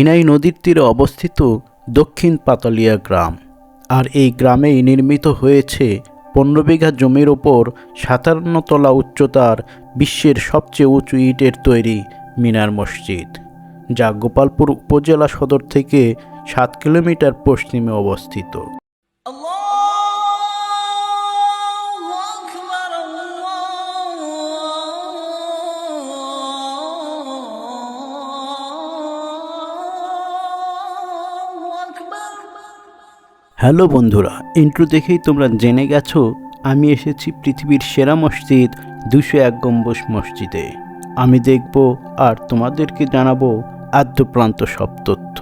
ঝিনাই নদীর তীরে অবস্থিত দক্ষিণ পাতালিয়া গ্রাম। আর এই গ্রামেই নির্মিত হয়েছে পনেরো বিঘা জমির ওপর সাতান্ন তলা উচ্চতার বিশ্বের সবচেয়ে উঁচু ইটের তৈরি মিনার মসজিদ, যা গোপালপুর উপজেলা সদর থেকে সাত কিলোমিটার পশ্চিমে অবস্থিত। হ্যালো বন্ধুরা ইন্ট্রো দেখেই তোমরা জেনে গেছো, আমি এসেছি পৃথিবীর সেরা মসজিদ, দুশো এক গম্বুজ মসজিদে। আমি দেখব আর তোমাদেরকে জানাব আদ্যপ্রান্ত সব তথ্য।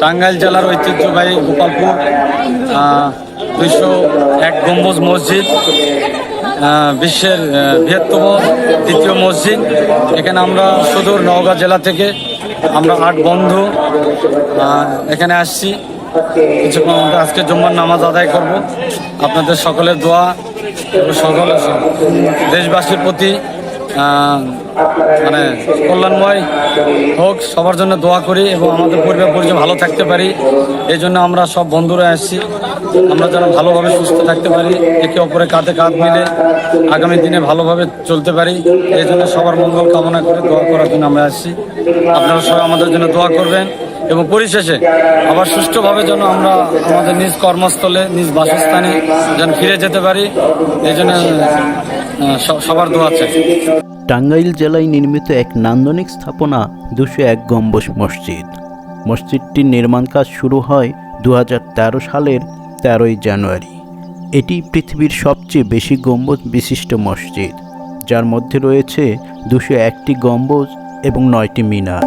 টাঙ্গাইল জেলার ঐতিহ্যবাহী গোপালপুর দুইশো এক গম্বুজ মসজিদ। বিশ্বের বৃহত্তম দ্বিতীয় মসজিদ। এখানে আমরা সুদূর নওগাঁ জেলা থেকে আমরা আট বন্ধু এখানে আসছি। কিছুক্ষণ আমরা আজকে জুম্মার নামাজ আদায় করব। আপনাদের সকলের দোয়া সকল দেশবাসীর প্রতি মানে কল্যাণময় হোক, সবার জন্য দোয়া করি এবং আমাদের পরিবার পরিচয় ভালো থাকতে পারি। এই জন্য আমরা সব বন্ধুরা আসছি আমরা যেন ভালোভাবে সুস্থ থাকতে পারি, একে অপরে কাঁধে কাঁধ মিলে আগামী দিনে ভালোভাবে চলতে পারি। এই জন্য সবার মঙ্গল কামনা করে দোয়া করার জন্য আমরা আসছি আপনারা সবাই আমাদের জন্য দোয়া করবেন এবং পরিশেষে আবার সুষ্ঠুভাবে যেন আমরা আমাদের নিজ কর্মস্থলে, নিজ বাসস্থানে যেন ফিরে যেতে পারি। এই জন্য সবার দোয়া চাই টাঙ্গাইল জেলায় নির্মিত এক নান্দনিক স্থাপনা দুশো এক গম্বুজ মসজিদ। মসজিদটির নির্মাণ কাজ শুরু হয় দু হাজার তেরো সালের তেরোই জানুয়ারি। এটি পৃথিবীর সবচেয়ে বেশি গম্বুজ বিশিষ্ট মসজিদ, যার মধ্যে রয়েছে দুশো একটি গম্বুজ এবং নয়টি মিনার।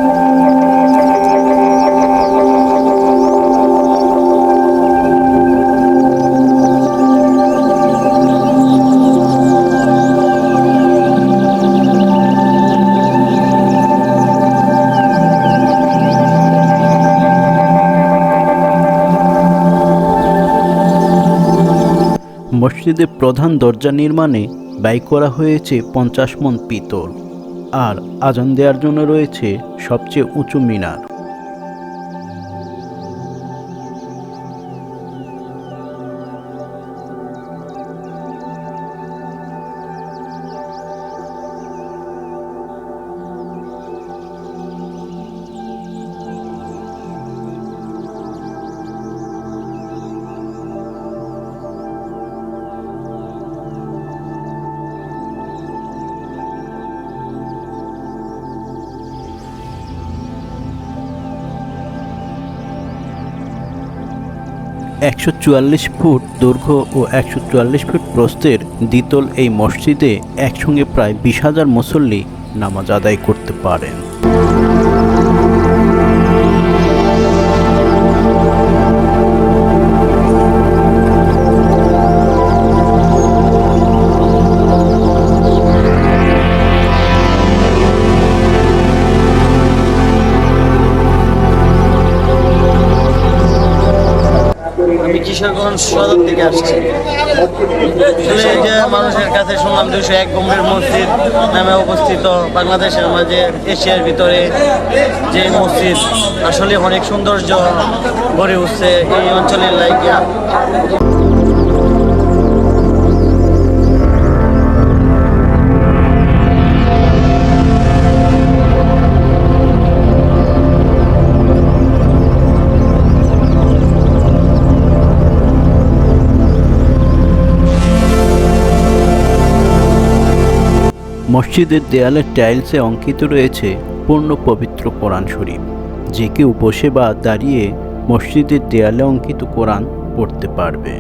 মসজিদের প্রধান দরজা নির্মাণে ব্যয় করা হয়েছে পঞ্চাশ মন পিতল। আর আজান দেওয়ার জন্য রয়েছে সবচেয়ে উঁচু মিনার। একশো চুয়াল্লিশ ফুট দৈর্ঘ্য ও একশো চুয়াল্লিশ ফুট প্রস্থের দ্বিতল এই মসজিদে একসঙ্গে প্রায় বিশ হাজার মুসল্লি নামাজ আদায় করতে পারেন। আমি কিশোরগঞ্জ সদর থেকে আসছি। আসলে যে মানুষের কাছে শুনলাম দুশো এক গম্ভীর মসজিদ নামে অবস্থিত বাংলাদেশের মাঝে এশিয়ার ভিতরে যে মসজিদ, আসলে অনেক সৌন্দর্য গড়ে উঠছে এই অঞ্চলের লাইগিয়া মসজিদের দেয়ালের টাইলসে অঙ্কিত রয়েছে পূর্ণ পবিত্র কোরআন শরীফ। যে কেউ বসে বা দাঁড়িয়ে মসজিদের দেয়ালে অঙ্কিত কোরআন পড়তে পারবে।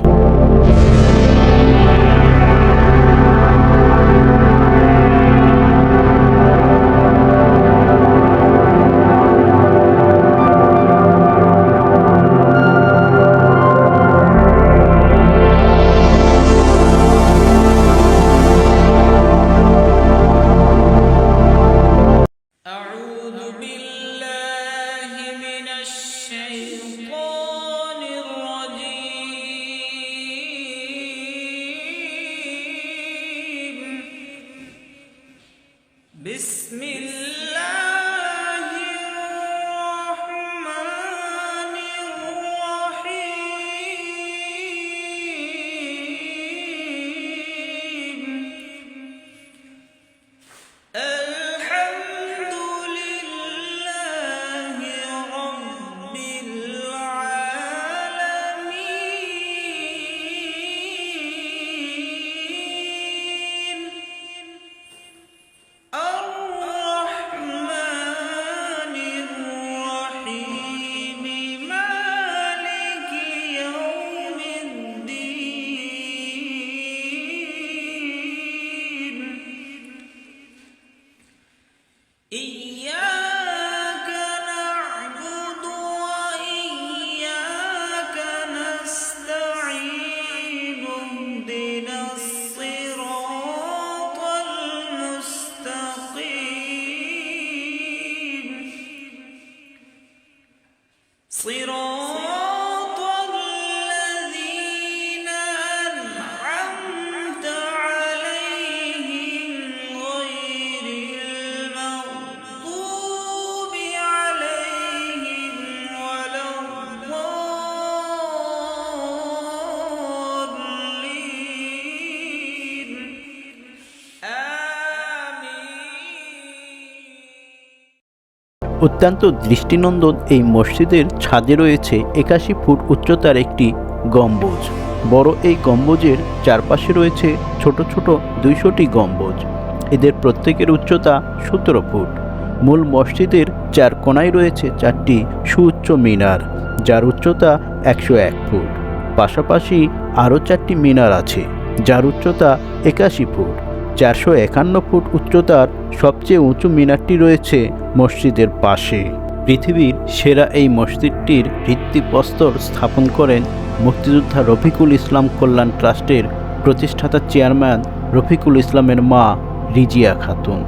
অত্যন্ত দৃষ্টিনন্দন এই মসজিদের ছাদে রয়েছে একাশি ফুট উচ্চতার একটি গম্বুজ। বড় এই গম্বুজের চারপাশে রয়েছে ছোট ছোট দুইশোটি গম্বুজ। এদের প্রত্যেকের উচ্চতা সতেরো ফুট। মূল মসজিদের চার কোনায় রয়েছে চারটি সুউচ্চ মিনার, যার উচ্চতা একশো এক ফুট। পাশাপাশি আরও চারটি মিনার আছে, যার উচ্চতা একাশি ফুট। চারশো একান্ন ফুট উচ্চতার সবচেয়ে উঁচু মিনারটি রয়েছে মসজিদের পাশে। পৃথিবীর সেরা এই মসজিদটির ভিত্তিপ্রস্তর স্থাপন করেন মুক্তিযোদ্ধা রফিকুল ইসলাম কল্যাণ ট্রাস্টের প্রতিষ্ঠাতা চেয়ারম্যান রফিকুল ইসলামের মা রিজিয়া খাতুন।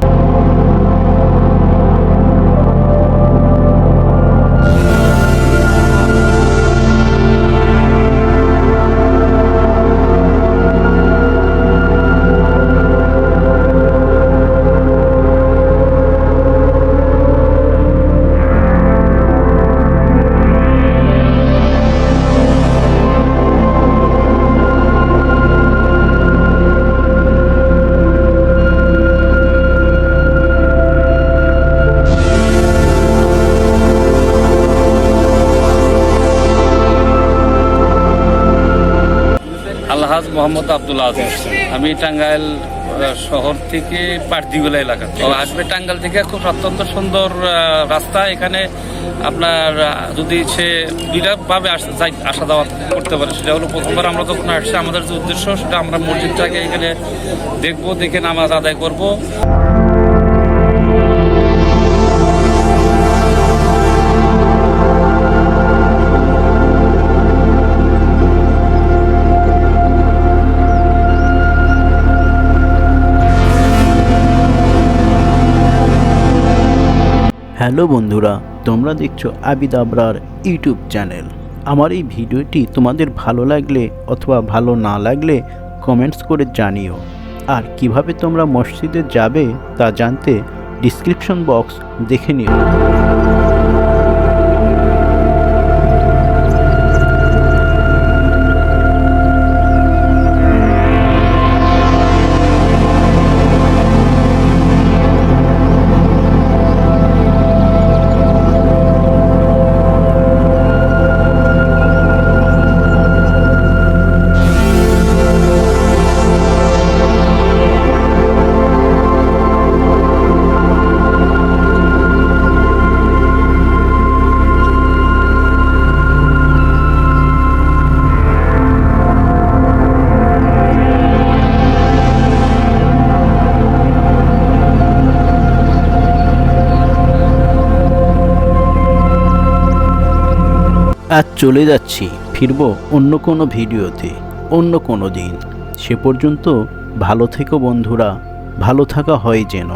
মোহাম্মদ আব্দুল্লাহ আজিজ। আমি টাঙ্গাইল শহর থেকে পার্দিগুলা এলাকা। তো আসবে টাঙ্গাইল থেকে খুব অত্যন্ত সুন্দর রাস্তা। এখানে আপনার যদি সে বিরাটভাবে আসা যাওয়া করতে পারে, সেটা হলো প্রথমবার আমরা যখন আসছি, আমাদের যে উদ্দেশ্য, সেটা আমরা মসজিদটাকে এখানে দেখব, দেখে নামাজ আদায় করব। হ্যালো বন্ধুরা, তোমরা দেখছ আবিদ আবরার ইউটিউব চ্যানেল। আমার এই ভিডিওটি তোমাদের ভালো লাগলে অথবা ভালো না লাগলে কমেন্টস করে জানিও। আর কীভাবে তোমরা মসজিদে যাবে তা জানতে ডিসক্রিপশন বক্স দেখে নিও। আজ চলে যাচ্ছি ফিরব অন্য কোনো ভিডিওতে, অন্য কোনো দিন। সে পর্যন্ত ভালো থেকো বন্ধুরা, ভালো থাকা হয় যেন।